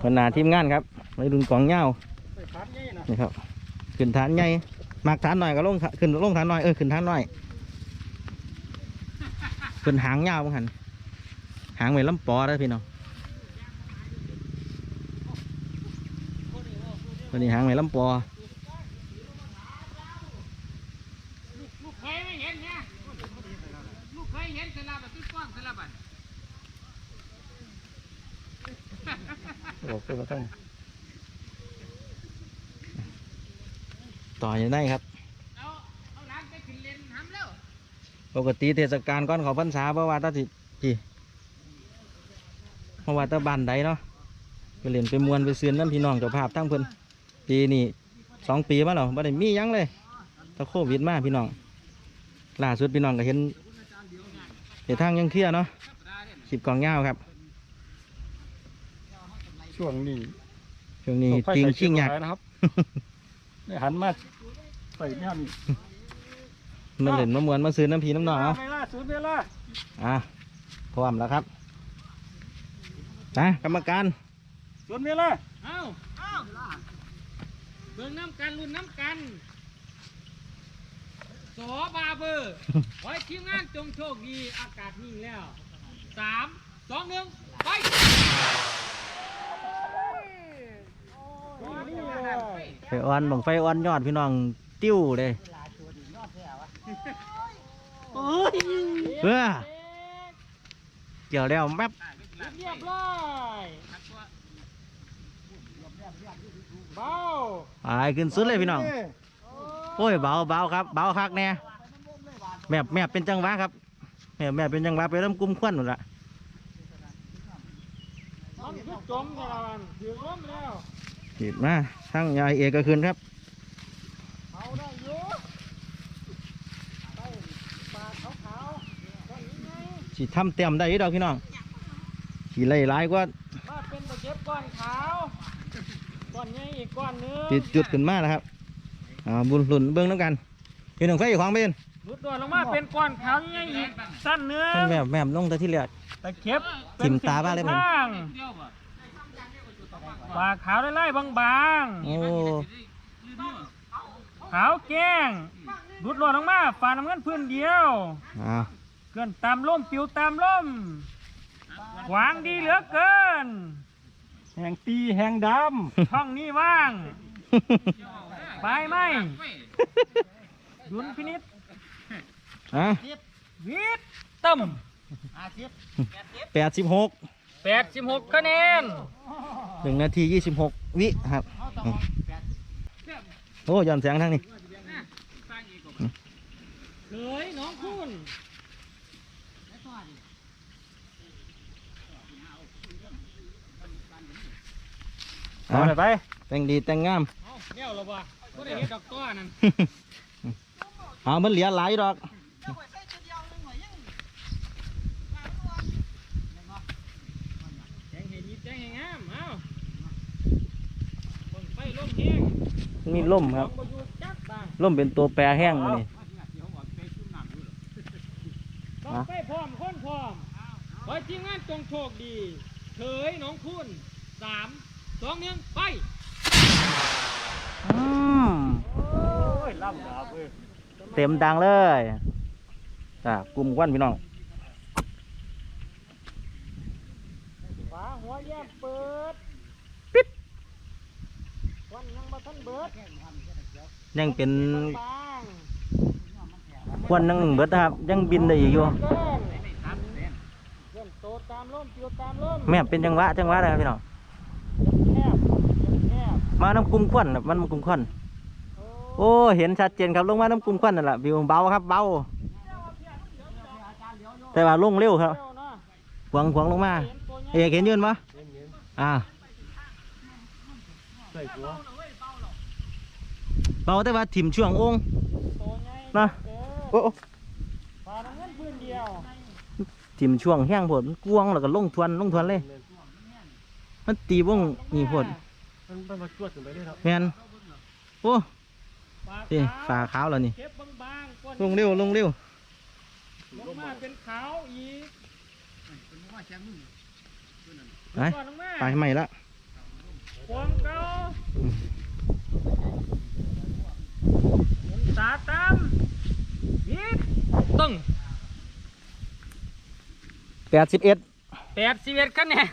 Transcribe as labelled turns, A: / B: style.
A: พนหนาทีมงานครับไปดุนกองเหย้า
B: ใส่พัดนี่นะ
A: นี่ครับ ขึ้นฐานใหญ่มากฐานหน่อยก็ลงฐานขึ้นลงฐานหน่อยเออขึ้นฐานหน่อยขึ้นหางเหย้าบ้างหันหางเหมือนลำปอได้อพี่น้องตัวนี้หางเหมือนลำปอ
C: ลูกเคยไม่เห็นเนี่ยลูกเคยเห็นสลับแบบที่กว้างสลับอะ
A: โอ้ขึ้นมาตั้งต่ออยู่ได้ครับ
C: เอาเอาหลานไปขึ้นเลนทำแล้ว
A: ปกติเทศกาลก้อนเขาพรรษาเพราะว่าแตาสิพี่เพราะว่าแตาบ้านใดเนาะไปเล่นไปมวนไปเสือนน้ำพี่น้องเจ้าภาพทั้งเพิ่นปีนี้สองปีมาแล้วบ่ได้มีหยังเลยถ้าโควิดมาพี่น้องล่าสุดพี่น้องก็เห็นเห็นทางยังเที่ยเนาะคลิปกองเงาวครับ
B: ช่วงนี้
A: ช่วงนี้
B: ต้องไฟ
A: จริง
B: ใส่
A: ชิงอยาก
B: เชือกหลนะครับเนี่ยหันมาใส่เนี่ยนี่
A: มาเล่นมามวนมาซื้อน้ำพี่น้ำน้องเอา
B: เวลาศูนย์เวลา
A: อะพร้อมแล้วครับนะกรรมการ
B: ศูนย์เวลา
C: เอาเอาเบิ่งน้ำกันรุ่นน้ำกันสอบาเบอร์ขอให้ทีมงานจงโชคดีอากาศนิ่งแล้วสามสองหนึ่งไป
B: นี่เลย
A: ไฟอ่อนบังไฟอ่อนยอดพี่น้องติ้วเลยเออเกี่ยวแล้วแมบ
B: เรียบร้อยเบา
A: อายขึ้นสุดเลยพี่น้อง โอ้ยเบาเบาครับเบาคักแน่แมบแมบเป็นจังหวะครับแมบแมบเป็นจังหวะไปเริ่มกุ้มควันหมดละ
B: มันคือจมแต่ละวันถือล้มแล้ว
A: หยิบมาทั้งยายเอกก็คืนครับ
B: เอาได้อยู่ไปปลาขาวๆก้อนนี้ไง
A: สิทำเต็มได้อีดอกพี่น้องขี่ไล่ร้ายกว่า
B: มาเป็นตะเก็บก้อนขาวก้อนนี้อีกก้อนหนึง
A: ติดจุดขึ้นมาแล้วครับอ่าบุญหลุนเบิ้งน้ำกันพี่น้องไฟอยู่ของเป็น
B: รุดตัวลงมาเป็นก้อนขาวนี่อีกสั้นเนื้อ
A: ท่านแมบแมบลงแต่ที่เลียด
B: ตะเก็บ
A: จิ้มตาบ้างเลยมัน
B: บ้าง
C: เดียวบ่
B: ปลาขาวไล่ๆบาง
A: โอ้
B: ๆ ขาวแก้งรุดตัวลงมาฝาน้ำเงินพื้นเดียว
A: อ้าว
B: เกินตามล่มปิวตามล่มหวางดีเหลือเกิน แห่งตีแห่งดำช่องนี้ว่าง ไปไหมดุนพินิษ
A: อะ
B: วิทย์ตั้ม
A: แปดสิบหก
B: แปดสิบหกคะแนน
A: หนึ่งนาทียี่สิบหกวิครับอืมโอ้ย้อนแสงทางนี้
B: เลยน้องคุณ
A: เอา
B: ไป
A: แต่งดีแต่งงาม
C: เอาเดี่ยวเราบ่ก็ได้เห็นดอกต้อนั่น
A: เอามันเหลือหลายดอก
C: แจงให้ดีแจงให้งามเอาคนไฟลมแห้ง
A: มีล่มครับ
C: บ่อยู่จักบ้าง
A: ล่มเป็นตัวแปรแห้งมานี่
C: ต้องไปพร้อมคนพร้อมขอให้ทีมงานจงโชคดีเฉยน้องคุณสามสองหนึ่งไป
A: อืม
B: โอ้ยล่ำดาบเว้ย
A: เต็มดังเลยอ่ากลุ่มควันพี่น้อง
B: ฝาหัวแยกเปิดปิด วันยังมาทันเบิด
A: ยังเป็น
B: บาง
A: ควันนั่งเบิดนะครับ ยังบินได้อีกอยู่
B: เกินเกินโตตามล่มปิวตามล่ม
A: แม่เป็นจังหวะจังหวะเลยครับพี่น้อง
B: แคบแคบ
A: มาน้ำกลุ่มควันน่ะมันมากลุ่มควัน
B: โอ้
A: โอ้เห็นชัดเจนครับลงมาน้ำกลุ่มควันนั่นแหละวิวเบาครับเบาแต่ว่าลงเร็วครับ
B: เร็วเนาะ
A: หวงหวงลงมา
B: เห็นตัวใหญ่
A: เอกเห็นยืนปะอ่า
B: ใส่ตัว
A: เบาแต่ว่าถิ่มช่วงองค์นะโอ้ป
B: ลาทั้งนั้นเพื่อนเดียว
A: ถิ่มช่วงแห้งผลกวงแล้วก็ลงทวนลงทวนเลย มันตีวงนี่ผลแมนโอ้นี่
B: ป
A: ลาขาวแล้วนี่ลงเร็วลงเร็ว
B: ลงมาเป็นขาวอี
A: ไปใหม่ละ
B: ควงเก้า มยิด
C: ตึ้ง
A: แปดสิบเอ็ด
C: แปดสิบเอ็ดคะแนน